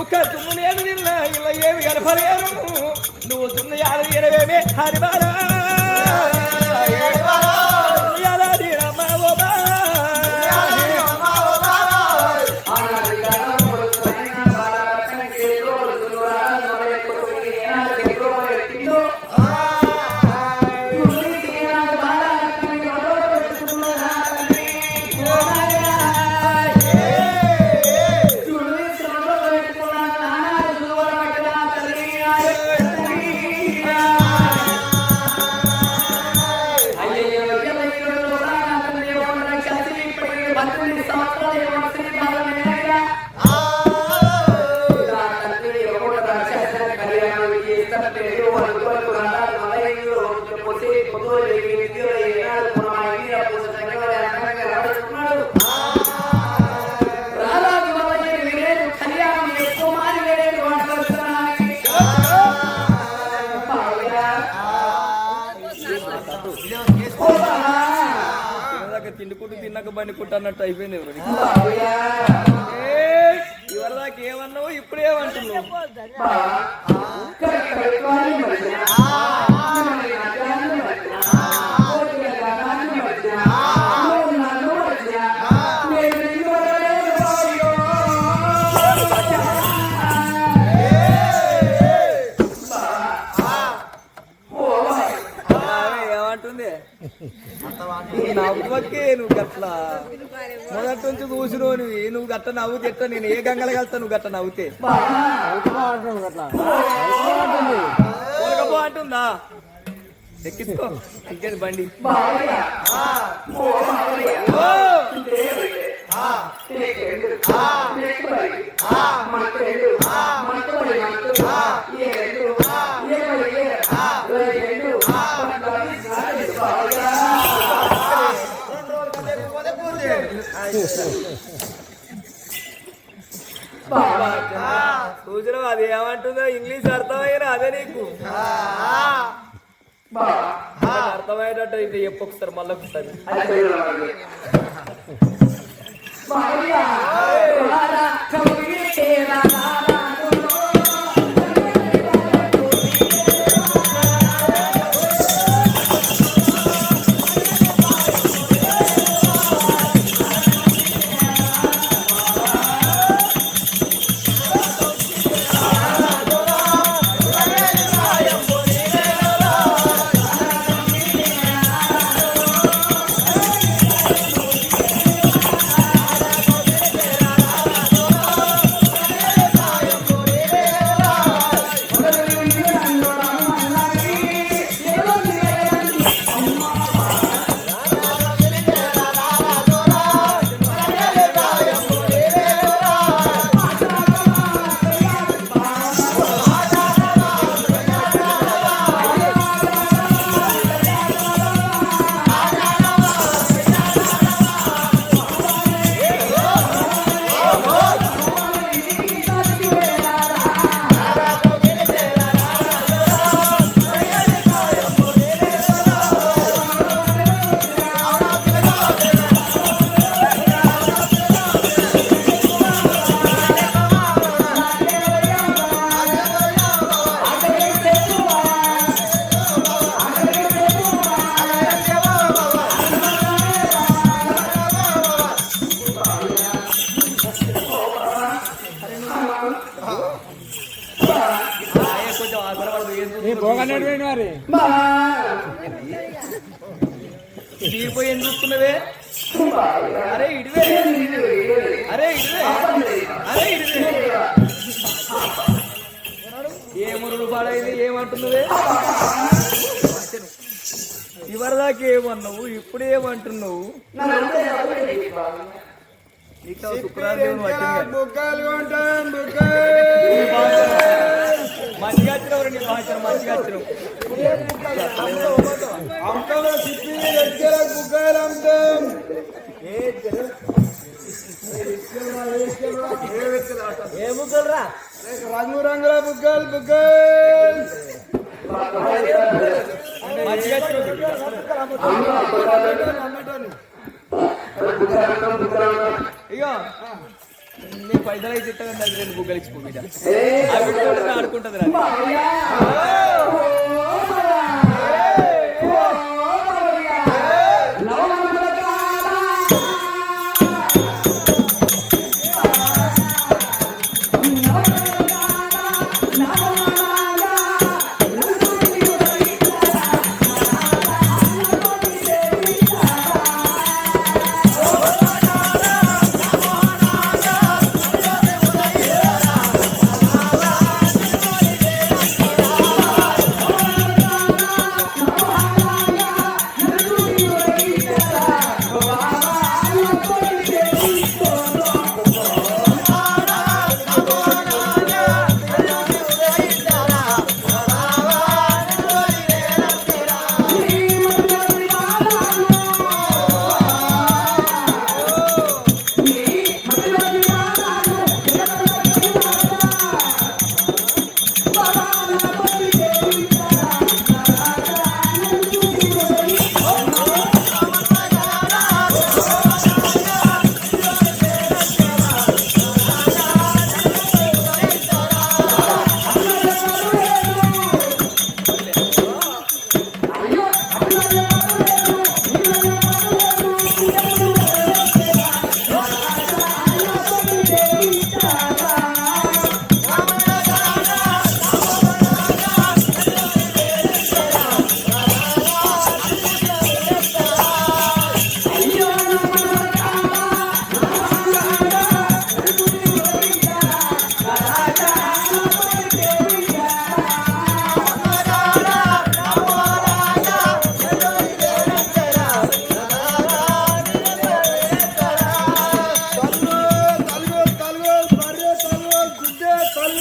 ఒక బుక్క లేదు నిన్న ఇలా ఏమి కనపలేరు నువ్వు తుమ్ము యాద తీరవేమే హరిబారా అన్నట్టు అయిపోయింది ఎవరు ఇవరిదాకా ఏమన్నావు ఇప్పుడు ఏమంటున్నావు అట్లా మొదటి నుంచి కూర్చున్నావు నువ్వు నువ్వు గట్ట నవ్వుతే ఎట్ట నేను ఏ గంగలు కలుస్తా నువ్వు గట్ట నవ్వుతే అంటుందా ఎక్కించుకో ఇంకేది బండి ఆ చూసినావు అది ఏమంటుందో ఇంగ్లీష్ అర్థమైనా అదే నీకు. నాకు అర్థమయ్యేటట్టు అయితే చెప్పు ఒకసారి మళ్ళీ ఒకసారి. ఆయే చూస్తున్నవే? అరే ఇడివే. అరే ఇడివే. అరే ఇడివే. ఏ మురుడు పాడైంది? ఏమంటున్నవే? ఇవరిదాకా ఏమన్నావు? ఇప్పుడు ఏమంటున్నావు వచ్చింది. కదా. మంచిగా వచ్చినావు నీ భాష మంచిగా వచ్చినావు ఏ బుగ్గలు రా రంగు రంగుల బుగ్గలు బుగ్గలు ఇగో. నీ పైసలు అయితే ఇస్తాను రెండు బుగ్గలు ఇచ్చిపో బిడ్డ అవి కూడా ఆడుకుంటుంది రా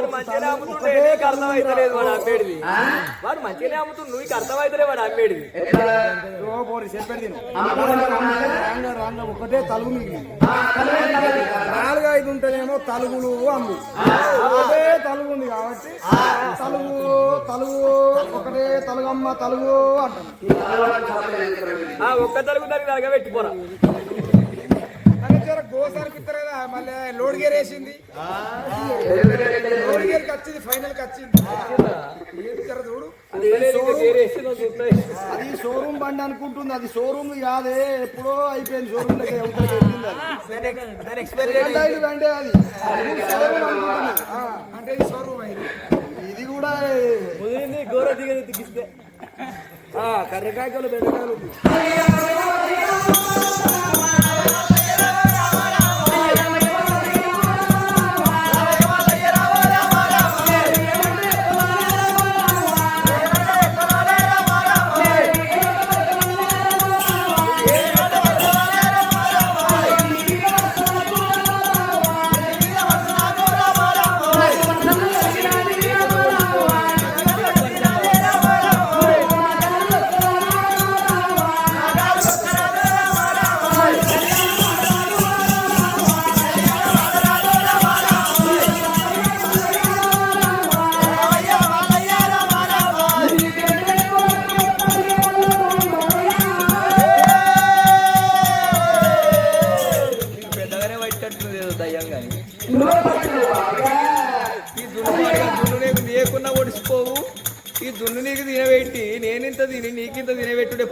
వాడు మంచిగానే అమ్ముతుంటే నీకు అర్థమైతలేదు వాడు అమ్మేడిది వాడు మంచిగానే అమ్ముతుంది నువ్వు అర్థమైతలే వాడు అమ్మేడిది ఒకటే తలుగు మిగిలింది నాలుగు ఐదు ఉంటేనేమో తలుగులు అమ్ము. ఒకటే తలుగు ఉంది కాబట్టి తలుగు తలుగు ఒకటే తలుగమ్మ తలుగు అంటాను ఆ ఒక్క తలుగు దానికి పెట్టిపోరా జర గోసానికి ఇస్తారా మళ్ళీ లోడ్ గేర్ వేసింది. లోడ్ గేర్కి వచ్చింది ఫైనల్కి వచ్చింది. ఏంటి జర చూడు. అది షోరూమ్ బండి అనుకుంటుంది అది షోరూమ్ కాదే ఎప్పుడో అయిపోయింది షోరూమ్ బండి అది. అంటే షోరూమ్ అయింది ఇది కూడా గోర దిగని దిగిస్తే కర్రకాయలు బెండకాయలు.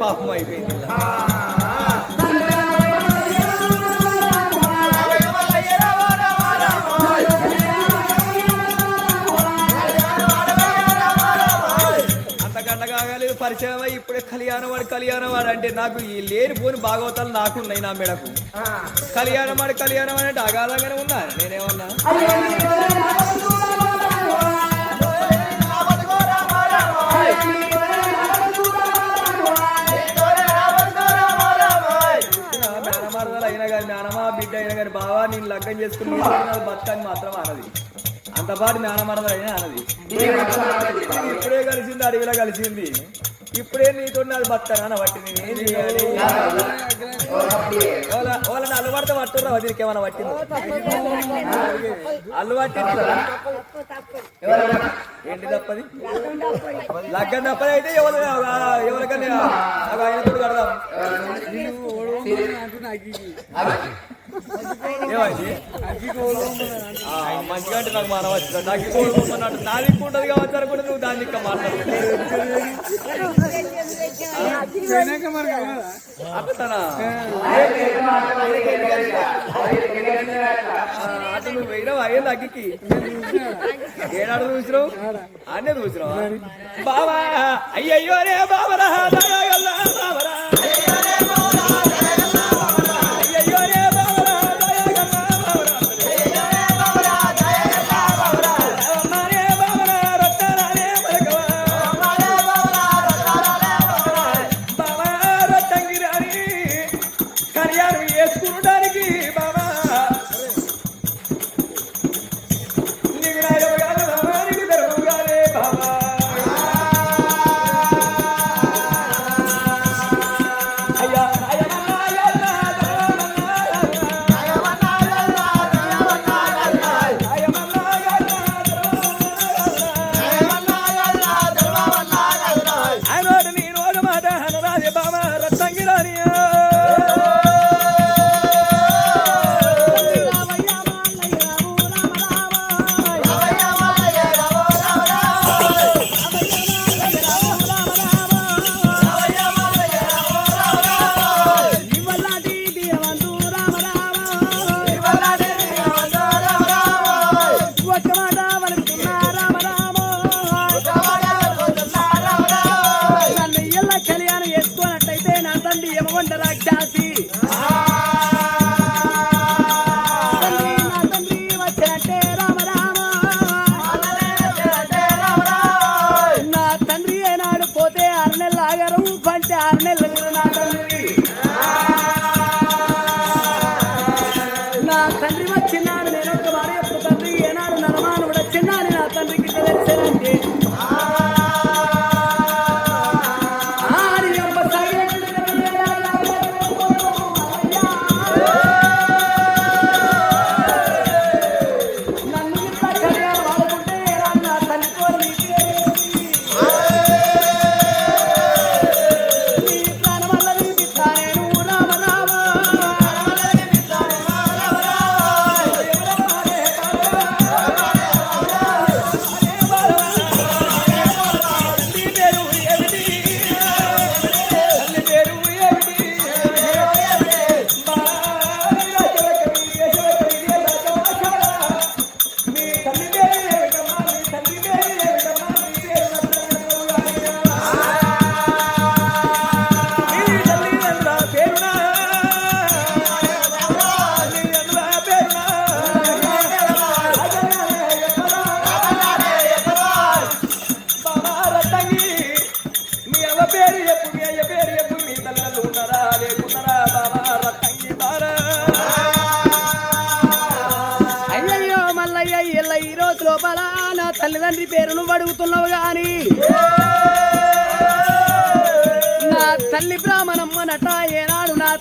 వివాహం అయిపోయింది. ఇలా. పరిచయం అయ్యి ఇప్పుడే కళ్యాణం వాడు కళ్యాణం వాడు అంటే నాకు ఈ లేనిపోని భాగవతాలు నాకున్నాయి నా మెడకు. కళ్యాణం వాడు కళ్యాణం వాడు అంటే అగాధంగానే ఉన్నా? నేనేమన్నా? కానీ బావా నేను లగ్గం చేసుకుని బతకని మాత్రం అనది. అంత పాటు మేనమరద అయినా అనది. ఇప్పుడే కలిసింది అడవిలో కలిసింది. ఇప్పుడే నీతో నాది బతాను అని బట్టి నేను ఏం చేయాలి? వాళ్ళ- వాళ్ళని అల్లు పడితే పట్టుర్రా వదిలికి ఏమైనా పట్టింది. అల్లు పట్టింది. ఏంటి తప్పది? లగ్గం తప్పది అయితే ఎవరు ఎవరికన్నా ఆయన కూడా కడదాం. మంచిగా అంటే నాకు మనం వచ్చింది. నాకు కోరుకుంటున్నట్టు నా దిక్కు ఉంటుంది కావచ్చు అనుకుంటే నువ్వు దాని దిక్క మాట్లాడు అట్లనా అటు నువ్వు అయ్యే తగ్గికి ఏడాడు చూసినావు? అన్నీ చూసినావా? బావా అయ్యయ్యో రే బావరా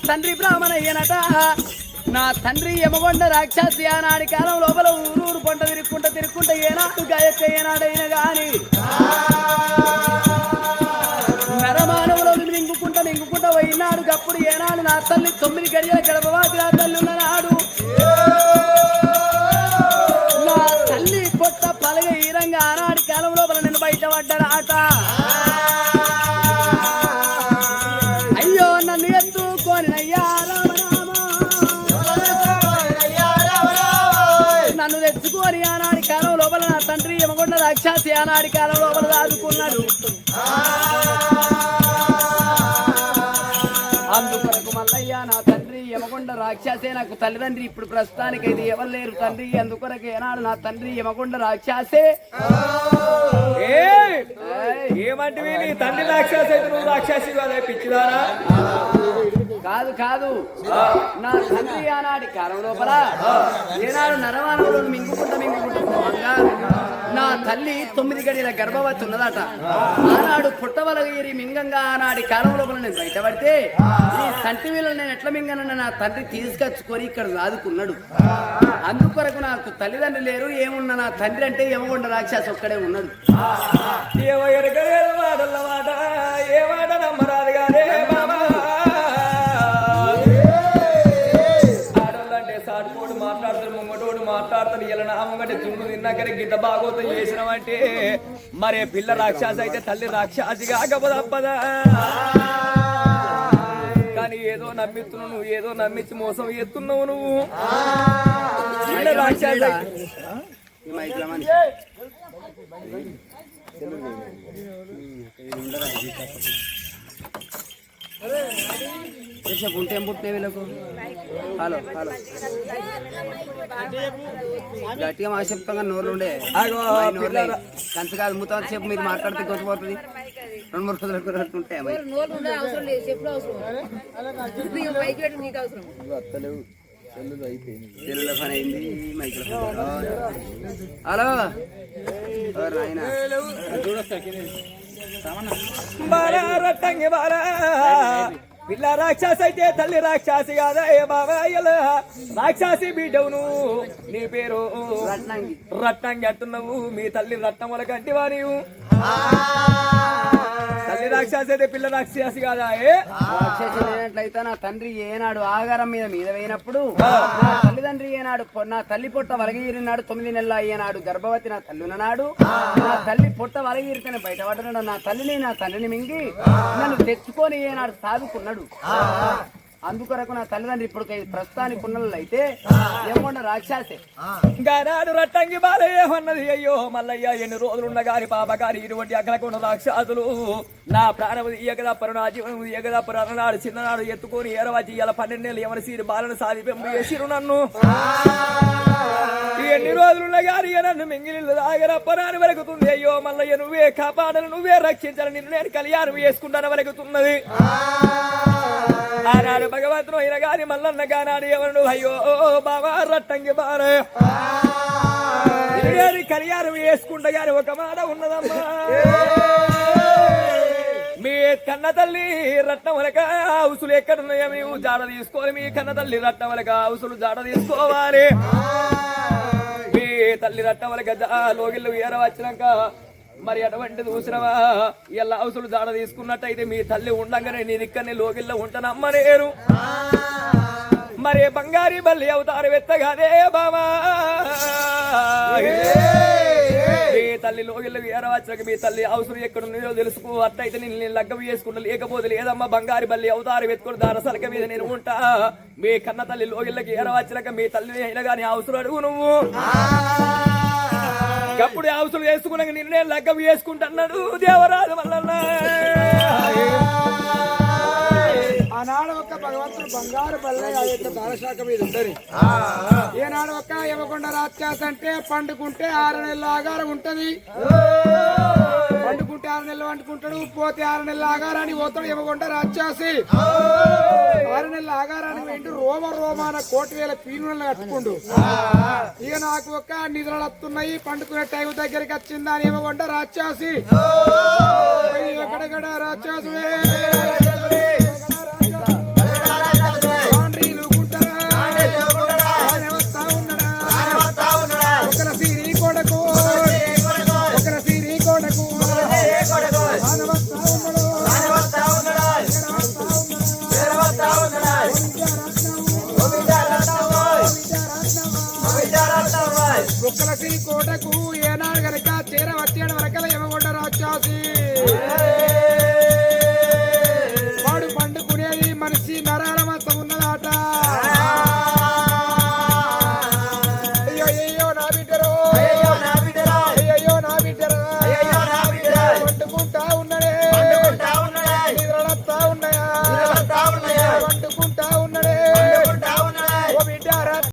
తండ్రి బ్రాహ్మణ ఏనట నా తండ్రి యమగొండ రాక్షసి ఆనాడి కాలం లోపల ఊరూరు పంట తిరుక్కుంట తిరుక్కుంట ఏనాడు గాయక్క ఏనాడైన గాని. నరమానవులు మింగుకుంటా మింగుకుంటా పోయినాడు అప్పుడు ఏనాడు నా తల్లి తొమ్మిది గడియ ఆనాడి కాలం లోపల దాదుకున్నాడు అందుకొరకు మల్లయ్య నా తండ్రి యమగొండ రాక్షసే నాకు తల్లిదండ్రి ఇప్పుడు ప్రస్తుతానికి ఇది ఎవరు లేరు తండ్రి. అందుకొరకు ఏనాడు నా తండ్రి యమగొండ రాక్షసే. ఏయ్! ఏమంటివి? నీ తండ్రి రాక్షసి అయితే నువ్వు రాక్షసి కాదే పిచ్చిదారా కాదు కాదు. నా తండ్రి ఆనాటి కాలం లోపల ఏనాడు నరవాణంలో మింగుకుంటా మింగుకుంటా తల్లి తొమ్మిది గడిల గర్భవతి ఉన్నదట. ఆనాడు పుట్టవలగిరి మింగంగా ఆనాడి కాలంలో నేను బయటపడితే ఈ సంటి వీళ్ళు నేను ఎట్లా మింగనన్న నా తండ్రి తీసుకొచ్చుకొని ఇక్కడ రాదుకున్నాడు. అందుకొరకు నాకు తల్లిదండ్రులు లేరు ఏమున్నా నా తండ్రి అంటే ఏమకుండా రాక్షసు ఒక్కడే ఉన్నాడు. దగ్గర తిన్నాకనే గిట్ట బాగోతం చేసినామంటే మరే పిల్ల రాక్షసి అయితే తల్లి రాక్షసి కాకపోదప్పదా కానీ ఏదో నమ్మిస్తున్నావు నువ్వు ఏదో నమ్మించి మోసం ఎత్తున్నావు నువ్వు. పిల్ల రాక్షసి చెప్పు ఉంటే ఏం పుట్టినాయి వీళ్ళకు హలో హలో గట్టిగా మా చెప్తాం నోర్లు ఉండే నోర్లే పిల్లరా. కంచ కాదు మూత చెప్పు మీరు మాట్లాడితే గొప్పపోతుంది రెండు మూడు రోజులకు ఉంటాయి అమ్మాయి నోరు ఉండే అవసరం లేదు చెప్పులు అవసరం నీకు పైకి పెట్టి నీకు అవసరం తెలుగులో పని అయింది హలో రట్టంగి బాలా పిల్ల రాక్షసి అయితే తల్లి రాక్షసి కాదా ఏ బాబాయ్యల రాక్షసి బిడ్డవును. నీ పేరు రత్నంగి. రట్టంగి అంటున్నావు. మీ తల్లి రత్నం వల్ల కంటివా నీవు? తల్లి రాక్షసి అయితే పిల్ల రాక్షసి కాదా రాక్షసి లేనట్లయితే నా తండ్రి ఏనాడు ఆగారం మీద మీద వేయినప్పుడు నా తల్లిదండ్రి ఏనాడు నా తల్లి పొట్ట వలగీరినాడు తొమ్మిది నెలల అయ్యేనాడు గర్భవతి నా తల్లి ఉన్ననాడు. నా తల్లి పొట్ట వలగీరితేనే బయటపడ్డాడు నా తల్లిని నా తండ్రిని మింగి నన్ను తెచ్చుకొని ఏనాడు సాదుకున్నాడు అందుకొరకు నా తల్లిదండ్రి ఇప్పుడు ప్రస్తుతానికి ఉన్నట్లు అయితే ఏమన్నా రాక్షసే. గానాడు రట్టంగి బాలయ్య అన్నది అయ్యో మల్లయ్య ఎన్ని రోజులున్న గాని పాప గారి ఇటువంటి అక్కడకున్న రాక్షసులు. నా ప్రాణము తీయగదప్పరు నా జీవనం తీయగదప్పరు అన్ననాడు చిన్ననాడు ఎత్తుకొని ఏరవచ్చి ఇలా పన్నెండేళ్ళు ఎవరి సీరు బాలను సాది పెంపు చేసిరు నన్ను ఎన్ని రోజులున్న ఇక నన్ను మింగిలి దాగరప్పనాని వెలుగుతుంది. అయ్యో మల్లయ్య నువ్వే కాపాడను నువ్వే రక్షించాలి నిన్ను నేను కళ్యాణం చేసుకుంటాను వెలుగుతున్నది. ఆనాడు భగవంతుడు అయిన గాని మల్లన్న గానాడు ఎవరు? అయ్యో బాబా రట్టంగి బారే ఇదేది కళ్యాణం వేసుకుంటా గాని ఒక మాట ఉన్నదమ్మా. మీ కన్న తల్లి రత్నములక హౌసులు ఎక్కడున్నాయో మేము జాడ తీసుకోవాలి. మీ కన్న తల్లి రత్నములక హౌసులు జాడ తీసుకోవాలి. మీ తల్లి రత్నములక లోగిళ్ళు ఏర వచ్చినాక మరి అటువంటి చూసినవా ఇలా హౌసులు జాడ తీసుకున్నట్టయితే మీ తల్లి ఉండంగానే నీ దిక్కని లోగిల్లో ఉంటానమ్మనేరు మరి బంగారి బల్లి అవుతారు వెత్తగాదే బామా మీ తల్లి లోగిళ్ళు ఏరవచ్చాక మీ తల్లి అవసరం ఎక్కడున్నాయో తెలుసుకో. అట్టయితే నేను నేను లగ్గం చేసుకుంటా. లేకపోతే లేదమ్మా బంగారు బల్లి అవుతారు వెతుకుని దార సలక మీద నేను ఉంటా. మీ కన్న తల్లి లోగిళ్ళకి ఏరవచ్చాక మీ తల్లి అయినా కానీ అవసరం అడుగు నువ్వు. అప్పుడు అవసరం చేసుకున్నాక నిన్నే లగ్గం చేసుకుంటున్నాడు దేవరాజు వల్ల ఆనాడు ఒక్క భగవంతుడు బంగారు బల్లె ఆ యొక్క మీద ఉంటది ఏనాడు ఒక్క ఇవ్వకుండా రాత్యాస అంటే పండుకుంటే ఆరు నెలల ఆగారం ఉంటది. పండుకుంటే ఆరు నెలలు వండుకుంటాడు పోతే ఆరు నెలల ఆగారానికి పోతాడు ఇవ్వకుండా రాత్యాసి ఆరు నెలల ఆగారానికి వెండి రోమ రోమాన కోటి వేల పీనులను కట్టుకుండు. ఇక నాకు ఒక నిద్రలు వస్తున్నాయి పండుకునే టైం దగ్గరికి వచ్చిందా అని ఇవ్వకుండా రాత్యాసి ఎక్కడెక్కడ రాత్యాసుడే